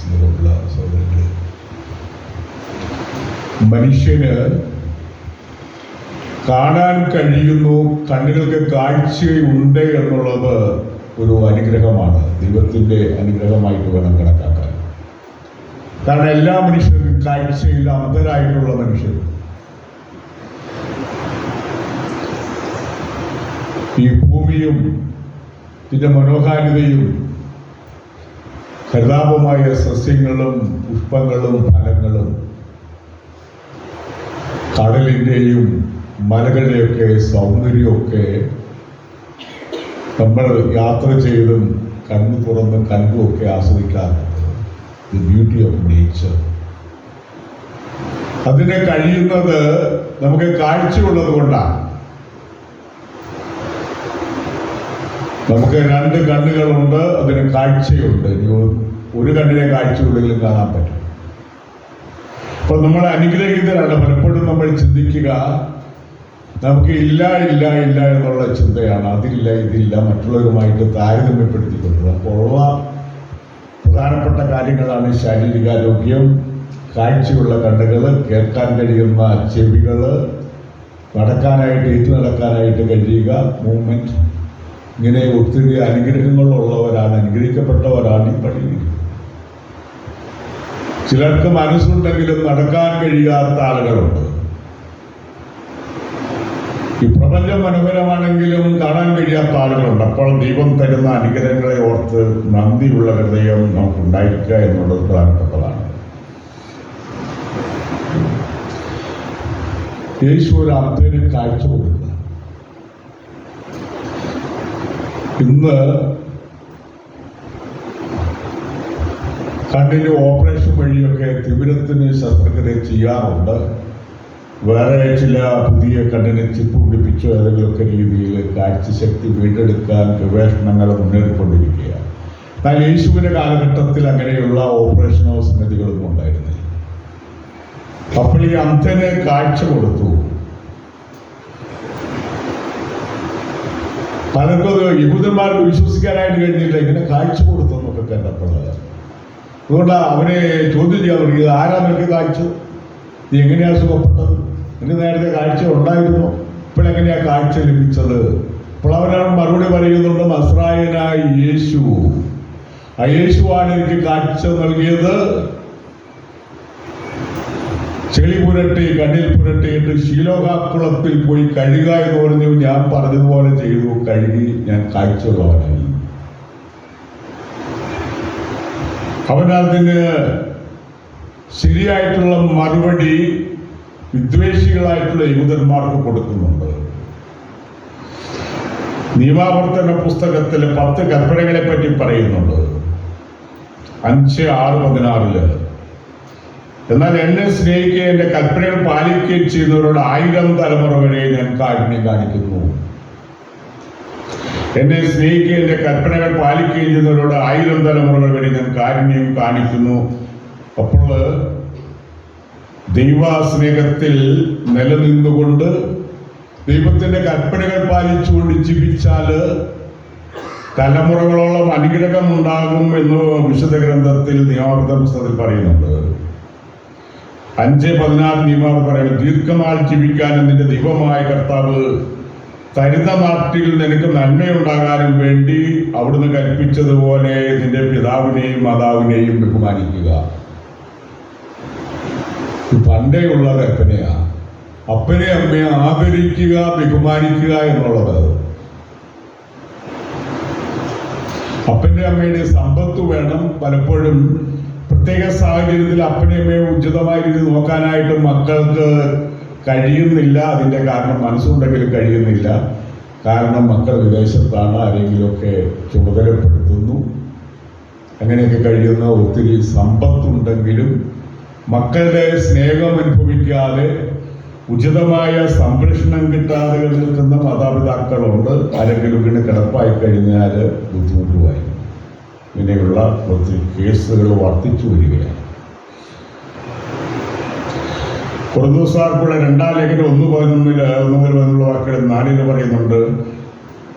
സ്നേഹമുള്ള സഹോദരങ്ങളെ മനുഷ്യന് കാണാൻ കഴിയുന്നു കണ്ണുകൾക്ക് കാഴ്ചയുണ്ട് എന്നുള്ളത് ഒരു അനുഗ്രഹമാണ്. ദൈവത്തിന്റെ അനുഗ്രഹമായിട്ട് വേണം കണക്കാക്കാൻ. കാരണം എല്ലാ മനുഷ്യർക്കും കാഴ്ചയിൽ അന്ധരായിട്ടുള്ള മനുഷ്യർ. ഈ ഭൂമിയും ഇതിന്റെ മനോഹാരിതയും ഹരിതാപമായ സസ്യങ്ങളും പുഷ്പങ്ങളും ഫലങ്ങളും കടലിന്റെയും മലകളുടെയൊക്കെ സൗന്ദര്യമൊക്കെ നമ്മൾ യാത്ര ചെയ്തും കണ്ണു തുറന്നും കണ്ടുമൊക്കെ ആസ്വദിക്കാറുണ്ട്. ദി ബ്യൂട്ടി ഓഫ് നേച്ചർ അതിനെ കഴിയുന്നത് നമുക്ക് കാഴ്ചയുള്ളത് കൊണ്ടാണ്. നമുക്ക് രണ്ട് കണ്ണുകളുണ്ട് അതിന് കാഴ്ചയുണ്ട്. ഒരു കണ്ണിനെ കാഴ്ചയുള്ളെങ്കിലും കാണാൻ പറ്റും. അപ്പൊ നമ്മൾ അനുഗ്രഹീതരാണ്. പലപ്പോഴും നമ്മൾ ചിന്തിക്കുക നമുക്ക് ഇല്ല ഇല്ല ഇല്ല എന്നുള്ള ചിന്തയാണ്. അതില്ല ഇതില്ല. മറ്റുള്ളവരുമായിട്ട് താരതമ്യപ്പെടുത്തിക്കൊണ്ടത് അപ്പോൾ ഉള്ള പ്രധാനപ്പെട്ട കാര്യങ്ങളാണ് ശാരീരികാരോഗ്യം കാഴ്ചയുള്ള കണ്ണുകൾ കേൾക്കാൻ കഴിയുന്ന ചെവികൾ നടക്കാനായിട്ട് ഏറ്റു നടക്കാനായിട്ട് കഴിയുക മൂവ്മെന്റ് ഇങ്ങനെ ഒത്തിരി അനുഗ്രഹങ്ങളുള്ളവരാണ് അനുഗ്രഹിക്കപ്പെട്ടവരാണ് ഈ പള്ളിയിൽ. ചിലർക്ക് മനസ്സുണ്ടെങ്കിലും നടക്കാൻ കഴിയാത്ത ആളുകളുണ്ട്. ഈ പ്രപഞ്ചം മനോഹരമാണെങ്കിലും കാണാൻ കഴിയാത്ത ആളുകളുണ്ട്. അപ്പോൾ ദൈവം തരുന്ന അനുഗ്രഹങ്ങളെ ഓർത്ത് നന്ദിയുള്ള ഹൃദയം നമുക്കുണ്ടായിരിക്കുക എന്നുള്ളത് പ്രധാനപ്പെട്ടതാണ്. യേശു ഒരു അർത്ഥന് കാഴ്ച കൊടുക്കുക ഇന്ന് കണ്ണിന് ഓപ്പറേഷൻ വഴിയൊക്കെ തിമിരത്തിന് ശസ്ത്രക്രിയ ചെയ്യാറുണ്ട്. വേറെ ചില പുതിയ കണ്ണിന് ചിപ്പ് പിടിപ്പിച്ചോ ഏതെങ്കിലുമൊക്കെ രീതിയിൽ കാഴ്ചശക്തി വീണ്ടെടുക്കാൻ ഗവേഷണങ്ങൾ മുന്നേറിക്കൊണ്ടിരിക്കുകയാണ്. എന്നാൽ യേശുവിന്റെ കാലഘട്ടത്തിൽ അങ്ങനെയുള്ള ഓപ്പറേഷനോ സംഗതികളൊന്നും ഉണ്ടായിരുന്നില്ല. അപ്പോൾ ഈ അന്ധന് കാഴ്ച കൊടുത്തു. പലർക്കും അത് യഹൂദന്മാർക്ക് വിശ്വസിക്കാനായിട്ട് കഴിഞ്ഞില്ല ഇങ്ങനെ കാഴ്ച കൊടുത്തു എന്നൊക്കെ കണ്ടപ്പോൾ അതുകൊണ്ട് അവനെ ചോദ്യം ചെയ്യാൻ തുടങ്ങിയത്. ആരാ നിനക്ക് കാഴ്ച? നീ എങ്ങനെയാ സുഖപ്പെട്ടത്? നിനക്ക് നേരത്തെ കാഴ്ച ഉണ്ടായിരുന്നു? ഇപ്പോഴെങ്ങനെയാ കാഴ്ച ലഭിച്ചത്? അപ്പോൾ അവനാണ് മറുപടി പറയുന്നുണ്ട് മസ്രായനായ യേശു. ആ യേശുവാണ് എനിക്ക് കാഴ്ച നൽകിയത്. ചെളി പുരട്ടി കണ്ണിൽ പുരട്ടിയിട്ട് ശീലോകാക്കുളത്തിൽ പോയി കഴുക എന്ന് പറഞ്ഞു. ഞാൻ പറഞ്ഞതുപോലെ ചെയ്തു. കഴുകി ഞാൻ കാഴ്ചയുള്ളവനായി. അവനതിന് ശരിയായിട്ടുള്ള മറുപടി വിദ്വേഷികളായിട്ടുള്ള യൂതന്മാർക്ക് കൊടുക്കുന്നുണ്ട്. നിയമാവർത്തന പുസ്തകത്തിലെ പത്ത് കൽപ്പനകളെ പറ്റി പറയുന്നുണ്ട്. അഞ്ച് ആറ് പതിനാറിൽ എന്നാൽ എന്നെ സ്നേഹിക്കുകയും എന്റെ കൽപ്പനകൾ പാലിക്കുകയും ചെയ്യുന്നവരോട് ആയിരം തലമുറ വരെ ഞാൻ കാരുണ്യം കാണിക്കുന്നു. എന്നെ സ്നേഹിക്കുകയും എന്റെ കൽപ്പനകൾ പാലിക്കുകയും ചെയ്യുന്നവരോട് ആയിരം തലമുറകൾ വരെ ഞാൻ കാരുണ്യം കാണിക്കുന്നു. അപ്പോൾ ദൈവസ്നേഹത്തിൽ നിലനിന്നുകൊണ്ട് ദൈവത്തിന്റെ കൽപ്പനകൾ പാലിച്ചുകൊണ്ട് ജീവിച്ചാൽ തലമുറകളോളം അനുഗ്രഹം ഉണ്ടാകും എന്ന് വിശുദ്ധ ഗ്രന്ഥത്തിൽ നിയാമൃത പുസ്തകത്തിൽ പറയുന്നുണ്ട്. അഞ്ച് പതിനാറ് നിയമം പറയുന്നത് ദീർഘനാൾ ജീവിക്കാൻ നിന്റെ ദൈവമായ കർത്താവ് തരുന്ന നാട്ടിൽ നിനക്ക് നന്മയുണ്ടാകാനും വേണ്ടി അവിടുന്ന് കൽപ്പിച്ചതുപോലെ നിന്റെ പിതാവിനെയും മാതാവിനെയും ബഹുമാനിക്കുക. പണ്ടേയുള്ള കൽപ്പനയാ അപ്പനെ അമ്മയെ ആദരിക്കുക ബഹുമാനിക്കുക എന്നുള്ളത്. അപ്പന്റെ അമ്മയുടെ സമ്പത്ത് വേണം. പലപ്പോഴും പ്രത്യേക സാഹചര്യത്തിൽ അപ്പനെയും അമ്മയെ ഉചിതമായ രീതിയിൽ നോക്കാനായിട്ട് മക്കൾക്ക് കഴിയുന്നില്ല. അതിന്റെ കാരണം മനസ്സുണ്ടെങ്കിലും കഴിയുന്നില്ല. കാരണം മക്കൾ വിദേശത്താണ് ആരെങ്കിലുമൊക്കെ ചുമതലപ്പെടുത്തുന്നു. അങ്ങനെയൊക്കെ കഴിയുന്ന ഒത്തിരി സമ്പത്തുണ്ടെങ്കിലും മക്കളുടെ സ്നേഹം അനുഭവിക്കാതെ ഉചിതമായ സംരക്ഷണം കിട്ടാതെ നിൽക്കുന്ന മാതാപിതാക്കളുണ്ട്. ആരെങ്കിലും ഇങ്ങനെ കിടപ്പായി കഴിഞ്ഞാൽ ബുദ്ധിമുട്ടുമായി ഇങ്ങനെയുള്ള കേസുകൾ വർദ്ധിച്ചു വരികയാണ്. കുറഞ്ഞൂസാർക്കുള്ള രണ്ടാം ലേഖനം ഒന്ന് പതിനൊന്നിൽ ഒന്ന് മുതൽ പതിനുള്ള വാക്കുകൾ നാലിന് പറയുന്നുണ്ട്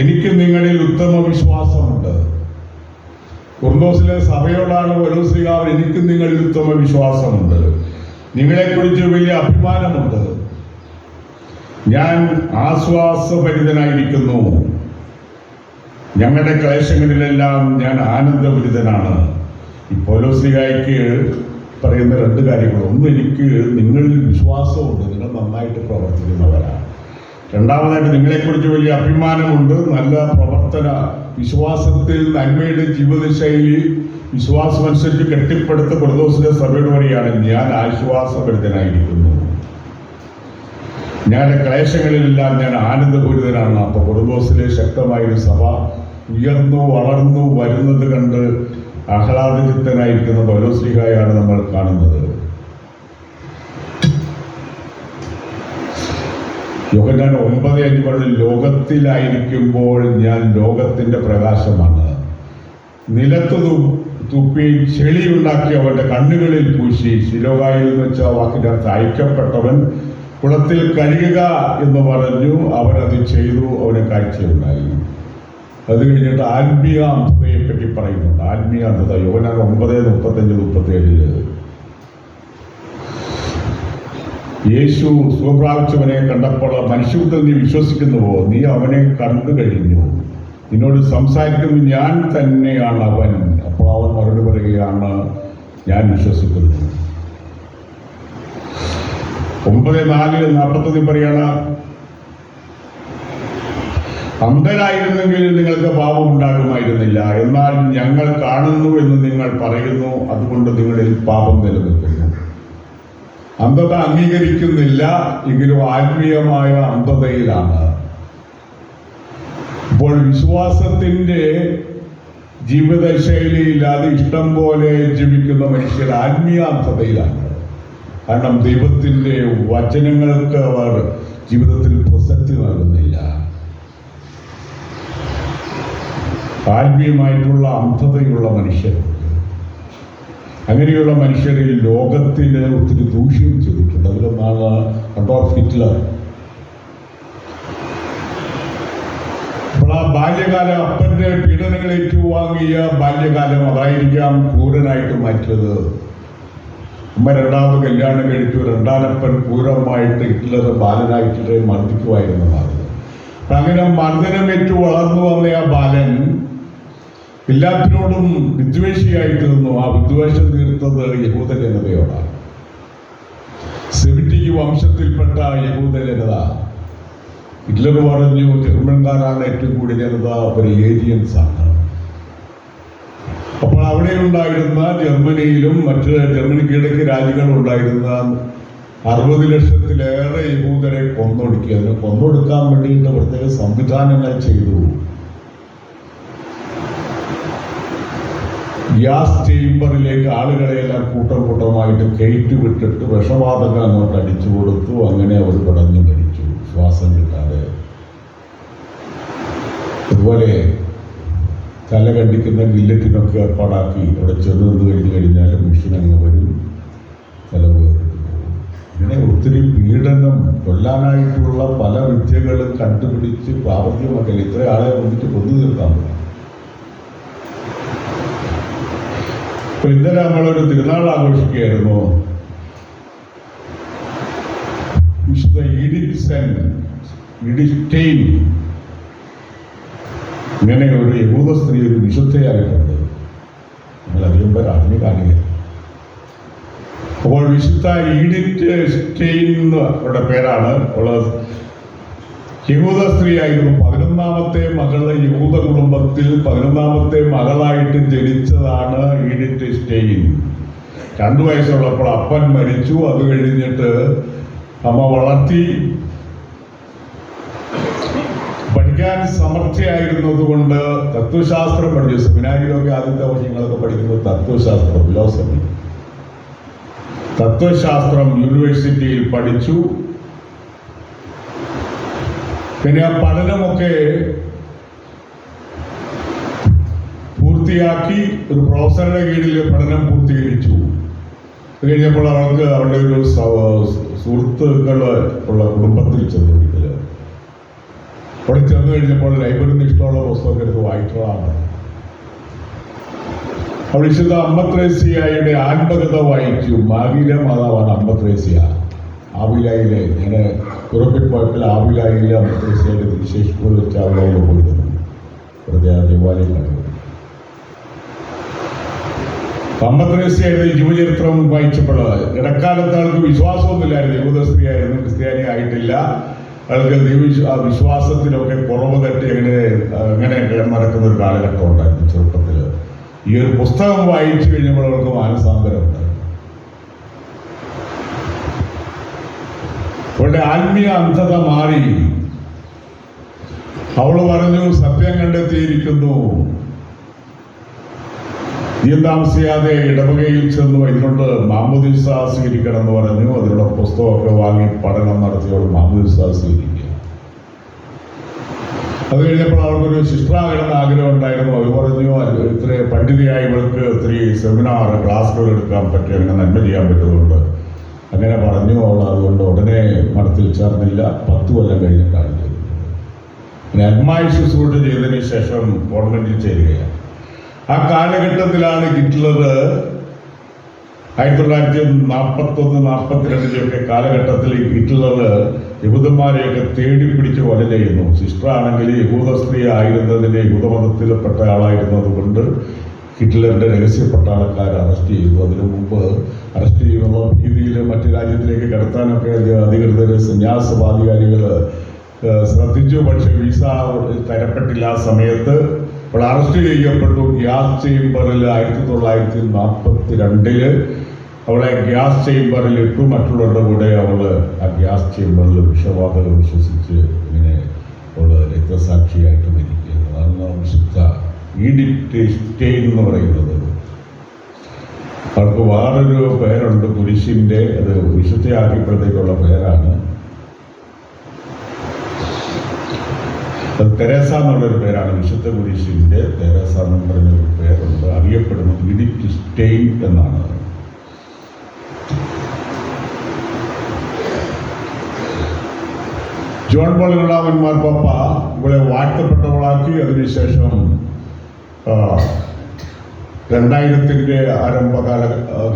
എനിക്ക് നിങ്ങളിൽ ഉത്തമ വിശ്വാസമുണ്ട് കുർദോസിലെ സഭയോടാണ് പൗലോസ്ലിഹാവ് എനിക്ക് നിങ്ങളിൽ ഉത്തമ വിശ്വാസമുണ്ട് നിങ്ങളെക്കുറിച്ച് വലിയ അഭിമാനമുണ്ട്. ഞാൻ ആശ്വാസഭരിതനായിരിക്കുന്നു. ഞങ്ങളുടെ ക്ലേശങ്ങളിലെല്ലാം ഞാൻ ആനന്ദപുരിതനാണ്. ഈ പൗലോസ്ലിഹായ്ക്ക് പറയുന്ന രണ്ട് കാര്യങ്ങൾ. ഒന്ന് എനിക്ക് നിങ്ങളിൽ വിശ്വാസമുണ്ട്. നിങ്ങൾ നന്നായിട്ട് പ്രവർത്തിക്കുന്നവരാണ്. രണ്ടാമതായിട്ട് നിങ്ങളെക്കുറിച്ച് വലിയ അഭിമാനമുണ്ട്. നല്ല പ്രവർത്തന വിശ്വാസത്തിൽ നന്മയുടെ ജീവിതശൈലി വിശ്വാസമനുസരിച്ച് കെട്ടിപ്പടുത്ത പ്രദോസിന്റെ സഭയുടെ വഴിയാണ് ഞാൻ ആശ്വാസഭരിതനായിരിക്കുന്നു. ഞങ്ങളുടെ ക്ലേശങ്ങളിലെല്ലാം ഞാൻ ആനന്ദപൂരിതനാണ്. അപ്പൊ ശക്തമായ ശക്തമായൊരു സഭ ഉയർന്നു വളർന്നു വരുന്നത് കണ്ട് ആഹ്ലാദചിത്തനായിരിക്കുന്ന പൗലോസ്ലിഹായാണ് നമ്മൾ കാണുന്നത്. യോഹന്നാൻ ഒമ്പത് അഞ്ച് പറഞ്ഞ് ലോകത്തിലായിരിക്കുമ്പോൾ ഞാൻ ലോകത്തിന്റെ പ്രകാശമാണ്. നിലത്ത് തുപ്പി ചെളിയുണ്ടാക്കി അവന്റെ കണ്ണുകളിൽ പൂശി. ശിലോകായിൽ എന്ന് വെച്ചാൽ വാക്കിന്റെ അർത്ഥം അയക്കപ്പെട്ടവൻ കുളത്തിൽ കഴിയുക എന്ന് പറഞ്ഞു അവരത് ചെയ്തു അവന് കാഴ്ചയുണ്ടായി. അത് കഴിഞ്ഞിട്ട് ആത്മീയ അന്ധതയെ പറ്റി പറയുന്നുണ്ട്. ആത്മീയ അന്ധത യോന ഒമ്പത് മുപ്പത്തഞ്ച് മുപ്പത്തേഴിൽ. യേശു സുഖപ്രാപിച്ചവനെ കണ്ടപ്പോൾ മനുഷ്യത്തിൽ നീ വിശ്വസിക്കുന്നുവോ? നീ അവനെ കണ്ടു കഴിഞ്ഞു. നിന്നോട് സംസാരിക്കുന്നത് ഞാൻ തന്നെയാണ് അവൻ. അപ്പോൾ അവൻ മറുപടി പറയുകയാണ് ഞാൻ വിശ്വസിക്കുന്നു. ഒമ്പത് നാല് നാൽപ്പത്തൊന്നിൽ പറയാണ്. അന്ധരായിരുന്നെങ്കിൽ നിങ്ങൾക്ക് പാപം ഉണ്ടാകുമായിരുന്നില്ല എന്നാൽ ഞങ്ങൾ കാണുന്നു എന്ന് നിങ്ങൾ പറയുന്നു. അതുകൊണ്ട് നിങ്ങളിൽ പാപം നിലനിൽക്കുന്നു. അന്ധത അംഗീകരിക്കുന്നില്ല. എങ്കിലും ആത്മീയമായ അന്ധതയിലാണ്. ഇപ്പോൾ വിശ്വാസത്തിന്റെ ജീവിതശൈലിയില്ലാതെ ഇഷ്ടം പോലെ ജീവിക്കുന്ന മനുഷ്യർ ആത്മീയ അന്ധതയിലാണ്. കാരണം ദൈവത്തിന്റെ വചനങ്ങൾക്ക് അവർ ജീവിതത്തിൽ പ്രസക്തി നൽകുന്നില്ല ആത്മീയമായിട്ടുള്ള അന്ധതയുള്ള മനുഷ്യർ. അങ്ങനെയുള്ള മനുഷ്യരിൽ ലോകത്തിന് ഒത്തിരി ദൂഷ്യം ചെയ്തിട്ടുണ്ട്. അതിലൊന്നാണ് അഡോൾഫ് ഹിറ്റ്ലർ. ആ ബാല്യകാല അപ്പന്റെ പീഡനങ്ങൾ ഏറ്റുവാങ്ങിയ ബാല്യകാലം അതായിരിക്കാം ക്രൂരനായിട്ട് മാറ്റിയത്. ഉമ്മ രണ്ടാമത് കല്യാണം കഴിച്ചു രണ്ടാനപ്പൻ ക്രൂരമായിട്ട് ഹിറ്റ്ലർ ബാലനായിട്ട് മർദ്ദിക്കുമായിരുന്നതാണ് അങ്ങനെ മർദ്ദനമേറ്റു വളർന്നു വന്ന ആ ബാലൻ എല്ലാത്തിനോടും വിദ്വേഷിയായി തീർന്നു ആ വിദ്വേഷം തീർത്തത് യഹൂദ ജനതയോടാണ് സെമിറ്റിക് വംശത്തിൽപ്പെട്ട യഹൂദ ജനത ഹിറ്റ്ലർ പറഞ്ഞു ജർമ്മൻകാരാണ് ഏറ്റവും കൂടിയ ജനത അവർ ആണ് അപ്പോൾ അവിടെ ഉണ്ടായിരുന്ന ജർമ്മനിയിലും മറ്റ് ജർമ്മനി കിഴക്ക് രാജ്യങ്ങളും ഉണ്ടായിരുന്ന അറുപത് ലക്ഷത്തിലേറെ യഹൂദരെ കൊന്നൊടുക്കി. അതിനെ കൊന്നൊടുക്കാൻ വേണ്ടിയിട്ട് പ്രത്യേക സംവിധാനങ്ങൾ ചെയ്തു. ഗ്യാസ് ചേംബറിലേക്ക് ആളുകളെയെല്ലാം കൂട്ടം കൂട്ടമായിട്ട് കയറ്റി വിട്ടിട്ട് വിഷവാതകം അങ്ങോട്ട് അടിച്ചു കൊടുത്തു. അങ്ങനെ അവർ പടഞ്ഞു മരിച്ചു. ശ്വാസം കിട്ടാതെ. അതുപോലെ തല കണ്ടിക്കുന്ന ഗില്ലറ്റിനൊക്കെ ഏർപ്പാടാക്കി അവിടെ ചെന്ന് നിന്ന് കഴിഞ്ഞു കഴിഞ്ഞാൽ മനുഷ്യൻ അങ്ങ് വരും. തല ഇങ്ങനെ ഒത്തിരി പീഡനം കൊല്ലാനായിട്ടുള്ള പല വിദ്യകളും കണ്ടുപിടിച്ച് പ്രാവർത്തികമാക്കൽ ഇത്ര ആളെ വന്നിട്ട് കൊന്നു തീർക്കാൻ അപ്പൊ ഇന്നലെ നമ്മളൊരു തിരുനാൾ ആഘോഷിക്കുകയായിരുന്നു. വിശുദ്ധ ഈഡിസൻ ഈഡിസ്റ്റെയിൻ ഇങ്ങനെ ഒരു യഹൂദ സ്ത്രീ ഒരു വിശുദ്ധയായിട്ടുണ്ട് നിങ്ങൾ അധികം പേർ അറിഞ്ഞു കാണുക അപ്പോൾ വിശുദ്ധ ഈഡിറ്റ് സ്റ്റെയിൻ അവരുടെ പേരാണ് ഉള്ളത്. യഹൂദ സ്ത്രീയായിരുന്നു. പതിനൊന്നാമത്തെ മകൾ യഹൂദ കുടുംബത്തിൽ പതിനൊന്നാമത്തെ മകളായിട്ട് ജനിച്ചതാണ് ഈഡിറ്റ് സ്റ്റെയിൻ രണ്ടു വയസ്സുള്ളപ്പോൾ അപ്പൻ മരിച്ചു. അത് കഴിഞ്ഞിട്ട് അമ്മ വളർത്തി. പഠിക്കാൻ സമർത്ഥയായിരുന്നതുകൊണ്ട് തത്വശാസ്ത്രം പഠിച്ചു. സെമിനാരിയിലൊക്കെ ആദ്യത്തെ വർഷങ്ങളൊക്കെ പഠിക്കുന്നത് തത്വശാസ്ത്രം ഫിലോസഫി തത്വശാസ്ത്രം യൂണിവേഴ്സിറ്റിയിൽ പഠിച്ചു. പിന്നെ ആ പഠനമൊക്കെ പൂർത്തിയാക്കി ഒരു പ്രൊഫസറുടെ കീഴിൽ പഠനം പൂർത്തീകരിച്ചു. കഴിഞ്ഞപ്പോൾ അവൾക്ക് അവരുടെ ഒരു സുഹൃത്തുക്കൾ ഉള്ള കുടുംബത്തിൽ ചെന്നു അവിടെ ചെന്ന് കഴിഞ്ഞപ്പോൾ ലൈബ്രറിയിൽ നിന്ന് ഇഷ്ടമുള്ള പുസ്തകം എടുത്ത് വായിച്ചതാണ്. അവിടെ വിശുദ്ധ അമ്മത്രേസ്യയുടെ ആത്മകഥ വായിച്ചു. മാവില മാതാവാണ് അമ്മത്രേസ്യ ആവിലായിലെ ഞാൻ യൂറോപ്യൻ പോയപ്പോൾ ആവിലായിലെ അമ്മത്രേസ്യയുടെ വിശേഷിപ്പോൾ വെച്ച് ആവിലായിൽ പോയിരുന്നു വെറുതെ ആ ജീവചരിത്രം വായിച്ചപ്പോൾ ഇടക്കാലത്ത് ആൾക്ക് വിശ്വാസമൊന്നുമില്ലായിരുന്നു. യഹൂദ സ്ത്രീയായിരുന്നു ക്രിസ്ത്യാനി ആയിട്ടില്ല ആൾക്ക് ദൈവ ആ വിശ്വാസത്തിലൊക്കെ കുറവ് തട്ടി അങ്ങനെ അങ്ങനെ നടക്കുന്ന ഒരു കാലഘട്ടം ഉണ്ടായിരുന്നു ചെറുപ്പത്തിൽ. ഈ ഒരു പുസ്തകം വായിച്ചു കഴിഞ്ഞപ്പോൾ അവർക്ക് മാനസാന്തരം ഉണ്ടായി അവളുടെ ആത്മീയ അന്ധത മാറി. അവൾ പറഞ്ഞു സത്യം കണ്ടെത്തിയിരിക്കുന്നു. അധികം താമസിയാതെ ഇടവകയിൽ ചെന്ന് ഇതിനോട് മാമുദീസ സ്വീകരിക്കണം എന്ന് പറഞ്ഞു. അതിനുള്ള പുസ്തകമൊക്കെ വാങ്ങി പഠനം നടത്തിയോട് മാമുദീസ സ്വീകരിക്കുക. അത് കഴിഞ്ഞപ്പോൾ അവർക്കൊരു ശിഷ്ടാകണമെന്ന് ആഗ്രഹം ഉണ്ടായിരുന്നു. അവർ പറഞ്ഞു "അത് ഇത്ര പണ്ഡിതയായി ഇവർക്ക് ഒത്തിരി സെമിനാർ ക്ലാസ്സുകൾ എടുക്കാൻ പറ്റി അങ്ങനെ നന്മ ചെയ്യാൻ പറ്റുന്നുണ്ട്. അങ്ങനെ പറഞ്ഞു. അവൾ അതുകൊണ്ട് ഉടനെ മഠത്തിൽ ചേർന്നില്ല. പത്ത് കൊല്ലം കഴിഞ്ഞിട്ടാണ് ചെയ്തത് അന്മായി ശുശ്രൂഷ ചെയ്തതിന് ശേഷം ഗവൺമെന്റിൽ ചേരുകയാണ്. ആ കാലഘട്ടത്തിലാണ് ഹിറ്റ്ലർ ആയിരത്തി തൊള്ളായിരത്തി നാൽപ്പത്തൊന്ന് നാൽപ്പത്തിരണ്ടിലൊക്കെ കാലഘട്ടത്തിൽ ഹിറ്റ്ലർ യഹൂദന്മാരെയൊക്കെ തേടി പിടിച്ച് കൊല ചെയ്യുന്നു സിസ്റ്റർ ആണെങ്കിൽ യഹൂദ സ്ത്രീ ആയിരുന്നതിന്റെ യഹൂദമതത്തിൽപ്പെട്ട ആളായിരുന്നത് കൊണ്ട് ഹിറ്റ്ലറിന്റെ രഹസ്യപ്പെട്ട പട്ടാളക്കാർ അറസ്റ്റ് ചെയ്തു. അതിനു മുമ്പ് അറസ്റ്റ് ചെയ്യുന്ന രീതിയിൽ മറ്റു രാജ്യത്തിലേക്ക് കടത്താനൊക്കെ അധികൃതർ സന്യാസവാധികാരികൾ ശ്രദ്ധിച്ചു. പക്ഷെ വിസ തരപ്പെട്ടില്ല ആ സമയത്ത്. അപ്പോൾ അറസ്റ്റ് ചെയ്യപ്പെട്ടു ഗ്യാസ് ചേംബറിൽ ആയിരത്തി തൊള്ളായിരത്തി നാൽപ്പത്തി രണ്ടിൽ അവളെ ഗ്യാസ് ചേംബറിൽ ഇട്ടു മറ്റുള്ളവരുടെ കൂടെ അവൾ ആ ഗ്യാസ് ചേംബറിൽ വിഷവാതകം വിശ്വസിച്ച് ഇങ്ങനെ അവൾ രക്തസാക്ഷിയായിട്ട് മരിക്കുകയാണ്. അതാണ് വിശുദ്ധ ഈഡിപ്റ്റ് സ്റ്റെയിൻ എന്ന് പറയുന്നത്. അവർക്ക് വേറൊരു പേരുണ്ട് കുരിശിന്റെ അത് വിശുദ്ധയാക്കിയപ്പോഴത്തേക്കുള്ള പേരാണ്. തെരേസ എന്നുള്ളൊരു പേരാണ്. വിശുദ്ധ കുരിശിന്റെ തെരേസ എന്ന് പറഞ്ഞ ഒരു പേരുണ്ട്. അറിയപ്പെടുന്നത് വിധി സ്റ്റെയിൻ എന്നാണ്. ജോൺ പോൾ ഇളാമന്മാർ പപ്പ ഇവളെ വാഴ്ത്തപ്പെട്ടവളാക്കി. അതിനുശേഷം രണ്ടായിരത്തിന്റെ രണ്ടായിരത്തിന്റെ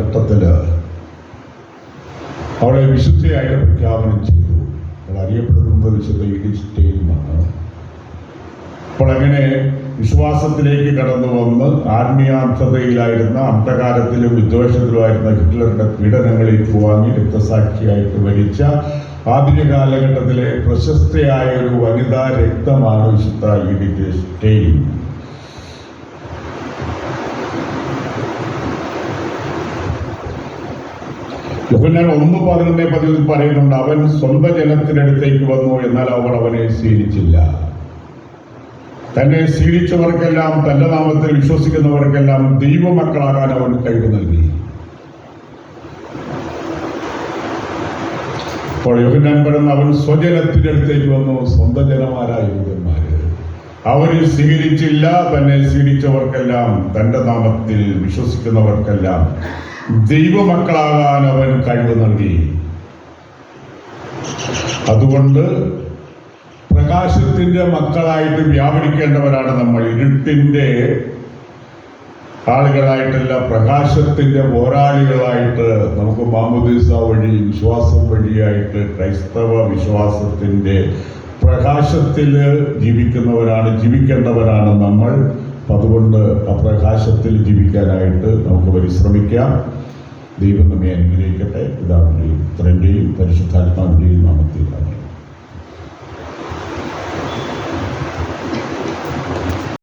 ഘട്ടത്തിൽ അവളെ വിശുദ്ധയായിട്ട് പ്രഖ്യാപനം ചെയ്തു. അവൾ അറിയപ്പെടുന്നത് വിശുദ്ധ എന്നാണ് അപ്പോൾ അങ്ങനെ വിശ്വാസത്തിലേക്ക് കടന്നു വന്ന് ആത്മീയാർത്ഥതയിലായിരുന്ന അന്ധകാരത്തിലും വിദ്വേഷത്തിലുമായിരുന്ന ഹിറ്റ്ലറുടെ പീഡനങ്ങളിൽ വാങ്ങി രക്തസാക്ഷിയായിട്ട് മരിച്ച ആധുനിക കാലഘട്ടത്തിലെ പ്രശസ്തയായ ഒരു വനിതാ രക്തമാണ് വിശുദ്ധ ഇഡിറ്റ് ഒന്ന് പതിനൊന്ന് പതിവ് പറയുന്നുണ്ട് അവൻ സ്വന്തം ജനത്തിനടുത്തേക്ക് വന്നു എന്നാൽ അവർ അവനെ സ്വീകരിച്ചില്ല. തന്നെ സ്വീകരിച്ചവർക്കെല്ലാം തന്റെ നാമത്തിൽ വിശ്വസിക്കുന്നവർക്കെല്ലാം ദൈവമക്കളാകാൻ അവൻ കഴിവ് നൽകി. അപ്പോൾ യോഹന്നാൻ അവൻ സ്വജനത്തിന്റെ അടുത്തേക്ക് വന്നു. സ്വന്തം ജനമാരായ യൂതന്മാര് സ്വീകരിച്ചില്ല തന്നെ സ്വീകരിച്ചവർക്കെല്ലാം തന്റെ നാമത്തിൽ വിശ്വസിക്കുന്നവർക്കെല്ലാം ദൈവമക്കളാകാൻ അവൻ കഴിവ് നൽകി. അതുകൊണ്ട് പ്രകാശത്തിന്റെ മക്കളായിട്ട് വ്യാപരിക്കേണ്ടവരാണ് നമ്മൾ. ഇരുട്ടിന്റെ ആളുകളായിട്ടല്ല പ്രകാശത്തിന്റെ പോരാളികളായിട്ട് നമുക്ക് മാമുദീസ വഴി വിശ്വാസം വഴിയായിട്ട് ക്രൈസ്തവ വിശ്വാസത്തിന്റെ പ്രകാശത്തിൽ ജീവിക്കുന്നവരാണ് ജീവിക്കേണ്ടവരാണ് നമ്മൾ. അതുകൊണ്ട് ആ പ്രകാശത്തിൽ ജീവിക്കാനായിട്ട് നമുക്ക് പരിശ്രമിക്കാം. ദൈവം നമ്മെ അനുഗ്രഹിക്കട്ടെ. പിതാവിന്റെയും പുത്രന്റെയും പരിശുദ്ധാത്മാവിന്റെയും നാമത്തിൽ.